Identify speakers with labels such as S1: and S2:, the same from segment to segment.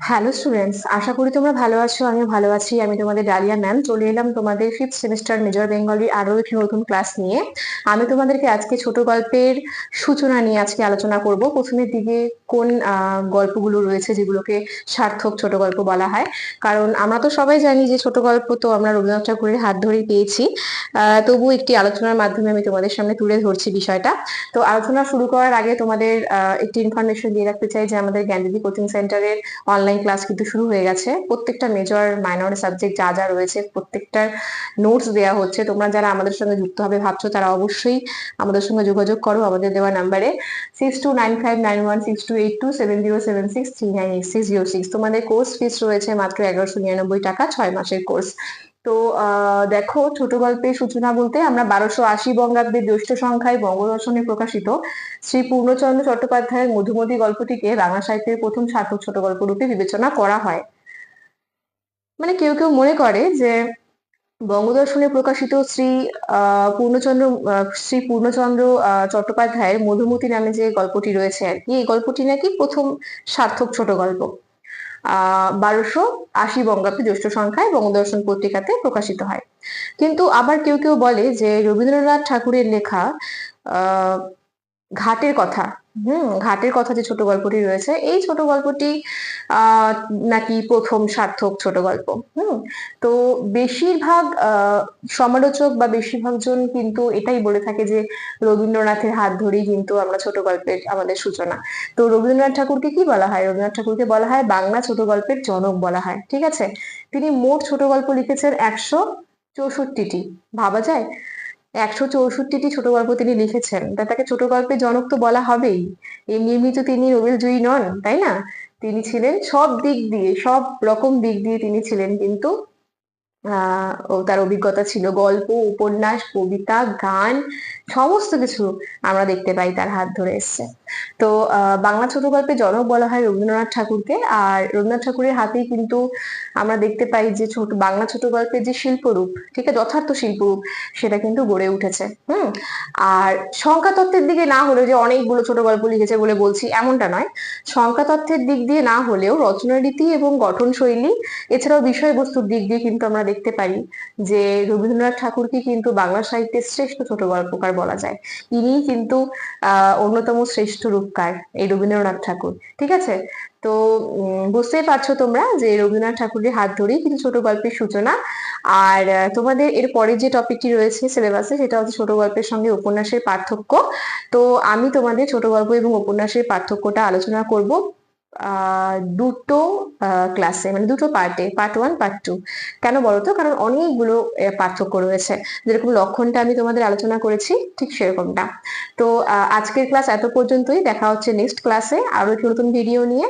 S1: Hello students আশা করি তোমরা ভালো আছো, আমিও ভালো আছি, আমি তোমাদের ডালিয়া ম্যাম চলে এলাম তোমাদের ফিফথ সেমিস্টার মেজর বেঙ্গলি আরও একটি নতুন ক্লাস নিয়ে। আমি তোমাদেরকে আজকে ছোট গল্পের সূচনা নিয়ে আজকে আলোচনা করব। প্রথমের দিকে কোন গল্পগুলো রয়েছে যেগুলোকে সার্থক ছোট গল্প বলা হয়। কারণ আমরা তো সবাই জানি যে ছোট গল্প তো আমরা রবীন্দ্রনাথ ঠাকুরের হাত ধরেই পেয়েছি। তবু একটি আলোচনার মাধ্যমে আমি তোমাদের সামনে তুলে ধরছি বিষয়টা। তো আলোচনা শুরু করার আগে তোমাদের একটি ইনফরমেশন দিয়ে রাখতে চাই যে আমাদের জ্ঞানদিদি কোচিং সেন্টারের অনলাইন ক্লাস কিন্তু শুরু হয়ে গেছে। প্রত্যেকটা মেজর মাইনর সাবজেক্ট যা যা রয়েছে, প্রত্যেকটার নোটস দেওয়া হচ্ছে। তোমরা যারা আমাদের সঙ্গে যুক্ত হবে ভাবছ, তারা অবশ্যই আমাদের সঙ্গে যোগাযোগ করো আমাদের দেওয়া নাম্বারে six two nine five nine one six two eight two seven zero seven six three nine eight six zero six তোমাদের কোর্স ফিস রয়েছে মাত্র এগারোশো নিরানব্বই টাকা, ছয় মাসের কোর্স তো দেখো ছোট গল্পের সূচনা বলতে আমরা বারোশো আশি বঙ্গাব্দের জ্যৈষ্ঠ সংখ্যায় বঙ্গদর্শনে প্রকাশিত শ্রী পূর্ণচন্দ্র চট্টোপাধ্যায়ের মধুমতি গল্পটিকে বাংলা সাহিত্যের প্রথম সার্থক ছোট গল্প রূপে বিবেচনা করা হয়। মানে কেউ কেউ মনে করে যে বঙ্গদর্শনে প্রকাশিত শ্রী পূর্ণচন্দ্র শ্রী পূর্ণচন্দ্র চট্টোপাধ্যায়ের মধুমতি নামে যে গল্পটি রয়েছে আর কি, এই গল্পটি নাকি প্রথম সার্থক ছোট গল্প। বারোশো আশি বঙ্গাব্দে জ্যৈষ্ঠ সংখ্যায় বঙ্গদর্শন পত্রিকাতে প্রকাশিত হয়। কিন্তু আবার কেউ কেউ বলে যে রবীন্দ্রনাথ ঠাকুরের লেখা ঘাটের কথা হুম, ঘাটের কথা যে ছোট গল্পটি রয়েছে, এই ছোট গল্পটি নাকি প্রথম সার্থক ছোট গল্প, হুম, তো বেশিরভাগ সমালোচক বা বেশিরভাগ জন কিন্তু এটাই বলে থাকে যে রবীন্দ্রনাথের হাত ধরেই কিন্তু আমরা ছোট গল্পের আমাদের সূচনা। তো রবীন্দ্রনাথ ঠাকুরকে কি বলা হয়? রবীন্দ্রনাথ ঠাকুরকে বলা হয় বাংলা ছোট গল্পের জনক বলা হয়, ঠিক আছে? তিনি মোট ছোট গল্প লিখেছেন একশো চৌষট্টিটি, ভাবা যায়? একশো চৌষট্টিটি ছোট গল্প তিনি লিখেছেন। তা তাকে ছোট গল্পের জনক তো বলা হবেই। এমনি এমনি তো তিনি নোবেল জয়ী নন, তাই না? তিনি ছিলেন সব দিক দিয়ে, সব রকম দিক দিয়ে তিনি ছিলেন কিন্তু ও তার অভিজ্ঞতা ছিল গল্প, উপন্যাস, কবিতা, গান, সমস্ত কিছু আমরা দেখতে পাই তার হাত ধরে এসছে। তো বাংলা ছোট গল্পের জনক বলা হয় রবীন্দ্রনাথ ঠাকুরকে। আর রবীন্দ্রনাথ ঠাকুরের হাতেই কিন্তু আমরা দেখতে পাই যে ছোট, বাংলা ছোট গল্পের যে শিল্পরূপ, ঠিক আছে, যথার্থ শিল্পরূপ, সেটা কিন্তু গড়ে উঠেছে, হুম? আর সংখ্যা তত্ত্বের দিকে না হলেও যে অনেকগুলো ছোট গল্প লিখেছে বলে বলছি, এমনটা নয়। সংখ্যা তত্ত্বের দিক দিয়ে না হলেও রচনা রীতি এবং গঠন শৈলী, এছাড়াও বিষয়বস্তুর দিক দিয়ে কিন্তু আমরা দেখতে পারি যে রবীন্দ্রনাথ ঠাকুরকে কিন্তু বাংলা সাহিত্যের শ্রেষ্ঠ ছোট গল্পকার বলা যায়। ইনিই কিন্তু অন্যতম শ্রেষ্ঠ রূপকার এই রবীন্দ্রনাথ ঠাকুর, ঠিক আছে? তো বুঝতেই পারছ তোমরা যে রবীন্দ্রনাথ ঠাকুরের হাত ধরেই কিন্তু ছোট গল্পের সূচনা। আর তোমাদের এর পরে যে টপিকটি রয়েছে সিলেবাসে সেটা হচ্ছে ছোট গল্পের সঙ্গে উপন্যাসের পার্থক্য। তো, আমি তোমাদের ছোট গল্প এবং উপন্যাসের পার্থক্যটা আলোচনা করব। দুটো ক্লাসে মানে দুটো পার্টে পার্ট ওয়ান পার্ট টু কেন বলো তো কারণ অনেকগুলো পার্থক্য রয়েছে। যেরকম লক্ষণটা আমি তোমাদের আলোচনা করেছি, ঠিক সেরকমটা। তো আজকের ক্লাস এত পর্যন্তই। দেখা হচ্ছে নেক্সট ক্লাসে আরও একটু নতুন ভিডিও নিয়ে।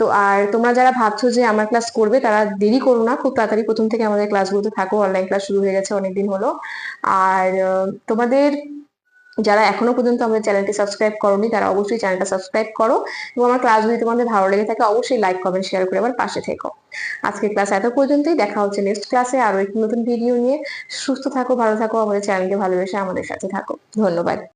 S1: তো, আর তোমরা যারা ভাবছ যে আমার ক্লাস করবে, তারা দেরি করো না। খুব তাড়াতাড়ি প্রথম থেকে আমাদের ক্লাসগুলোতে থাকো। অনলাইন ক্লাস শুরু হয়ে গেছে, অনেকদিন হলো। আর তোমাদের যারা এখনও পর্যন্ত আমাদের চ্যানেলটি সাবস্ক্রাইব করনি, তারা অবশ্যই চ্যানেলটা সাবস্ক্রাইব করো এবং আমার ক্লাস যদি তোমাদের ভালো লেগে থাকে অবশ্যই লাইক কমেন্ট শেয়ার করে আমার পাশে থেকো। আজকে ক্লাস এত পর্যন্তই, দেখা হচ্ছে নেক্সট ক্লাসে আরও একটি নতুন ভিডিও নিয়ে। সুস্থ থাকো, ভালো থাকো, আমাদের চ্যানেলকে ভালোবেসে আমাদের সাথে থাকো। ধন্যবাদ।